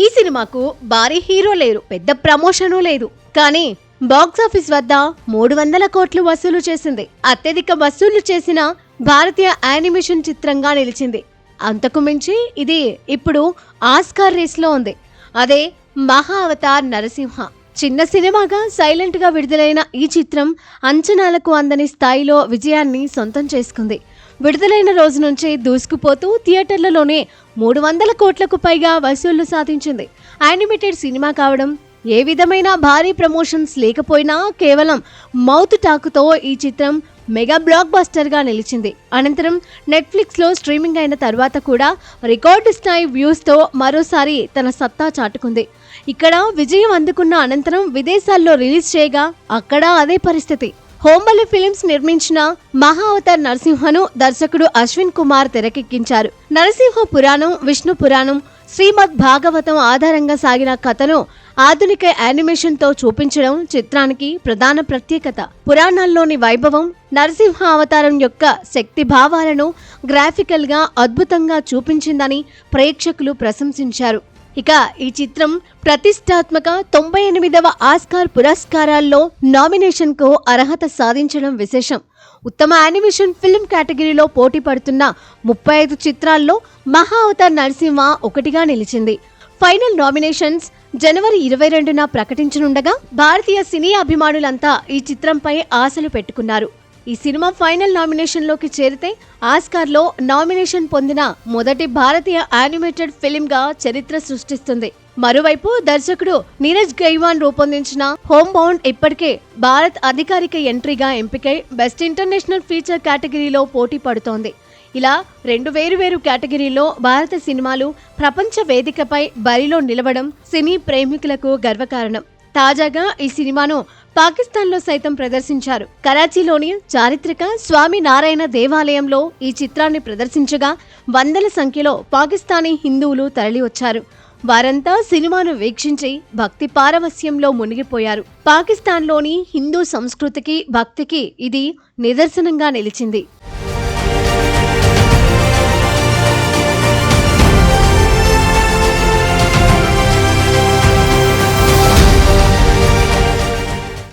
ఈ సినిమాకు భారీ హీరో లేరు పెద్ద ప్రమోషను లేదు. కానీ బాక్సాఫీస్ వద్ద మూడు వందల కోట్లు వసూలు చేసింది. అత్యధిక వసూలు చేసిన భారతీయ యానిమేషన్ చిత్రంగా నిలిచింది. అంతకు మించి ఇది ఇప్పుడు ఆస్కార్ రేస్లో ఉంది. అదే మహా అవతార్ నరసింహ. చిన్న సినిమాగా సైలెంట్గా విడుదలైన ఈ చిత్రం అంచనాలకు అందని స్థాయిలో విజయాన్ని సొంతం చేసుకుంది. విడుదలైన రోజు నుంచే దూసుకుపోతూ థియేటర్లలోనే మూడు వందల కోట్లకు పైగా వసూళ్ళు సాధించింది. యానిమేటెడ్ సినిమా కావడం ఏ విధమైన భారీ ప్రమోషన్స్ లేకపోయినా కేవలం మౌత్ టాకుతో ఈ చిత్రం మెగా బ్లాక్ బస్టర్గా నిలిచింది. అనంతరం నెట్ఫ్లిక్స్లో స్ట్రీమింగ్ అయిన తర్వాత కూడా రికార్డు స్థాయి వ్యూస్తో మరోసారి తన సత్తా చాటుకుంది. ఇక్కడ విజయం అందుకున్న అనంతరం విదేశాల్లో రిలీజ్ చేయగా అక్కడ అదే పరిస్థితి. హోంబలి ఫిలిమ్స్ నిర్మించిన మహా అవతార్ నరసింహను దర్శకుడు అశ్విన్ కుమార్ తెరకెక్కించారు. నరసింహ పురాణం విష్ణు పురాణం శ్రీమద్ భాగవతం ఆధారంగా సాగిన కథను ఆధునిక యానిమేషన్తో చూపించడం చిత్రానికి ప్రధాన ప్రత్యేకత. పురాణాల్లోని వైభవం నరసింహ అవతారం యొక్క శక్తి భావాలను గ్రాఫికల్గా అద్భుతంగా చూపించిందని ప్రేక్షకులు ప్రశంసించారు. ఇక ఈ చిత్రం ప్రతిష్టాత్మక తొంభై ఎనిమిదవ ఆస్కార్ పురస్కారాల్లో నామినేషన్కు అర్హత సాధించడం విశేషం. ఉత్తమ యానిమేషన్ ఫిల్మ్ కేటగిరీలో పోటీ పడుతున్న ముప్పై ఐదు చిత్రాల్లో మహా అవతార్ నరసింహ ఒకటిగా నిలిచింది. ఫైనల్ నామినేషన్స్ జనవరి ఇరవై రెండున ప్రకటించనుండగా భారతీయ సినీ అభిమానులంతా ఈ చిత్రంపై ఆశలు పెట్టుకున్నారు. ఈ సినిమా ఫైనల్ నామినేషన్లోకి చేరితే ఆస్కార్లో నామినేషన్ పొందిన మొదటి భారతీయ యానిమేటెడ్ ఫిల్మ్గా చరిత్ర సృష్టిస్తుంది. మరోవైపు దర్శకుడు నీరజ్ గైవాన్ రూపొందించిన హోమ్ బౌండ్ ఇప్పటికే భారత్ అధికారిక ఎంట్రీగా ఎంపికై బెస్ట్ ఇంటర్నేషనల్ ఫీచర్ కేటగిరీలో పోటీ పడుతోంది. ఇలా రెండు వేరు వేరు కేటగిరీలో భారత సినిమాలు ప్రపంచ వేదికపై బరిలో నిలవడం సినీ ప్రేమికులకు గర్వకారణం. తాజాగా ఈ సినిమాను పాకిస్తాన్లో సైతం ప్రదర్శించారు. కరాచీలోని చారిత్రక స్వామి నారాయణ దేవాలయంలో ఈ చిత్రాన్ని ప్రదర్శించగా వందల సంఖ్యలో పాకిస్తానీ హిందువులు తరలివచ్చారు. వారంతా సినిమాను వీక్షించి భక్తి పారవస్యంలో మునిగిపోయారు. పాకిస్తాన్లోని హిందూ సంస్కృతికి భక్తికి ఇది నిదర్శనంగా నిలిచింది.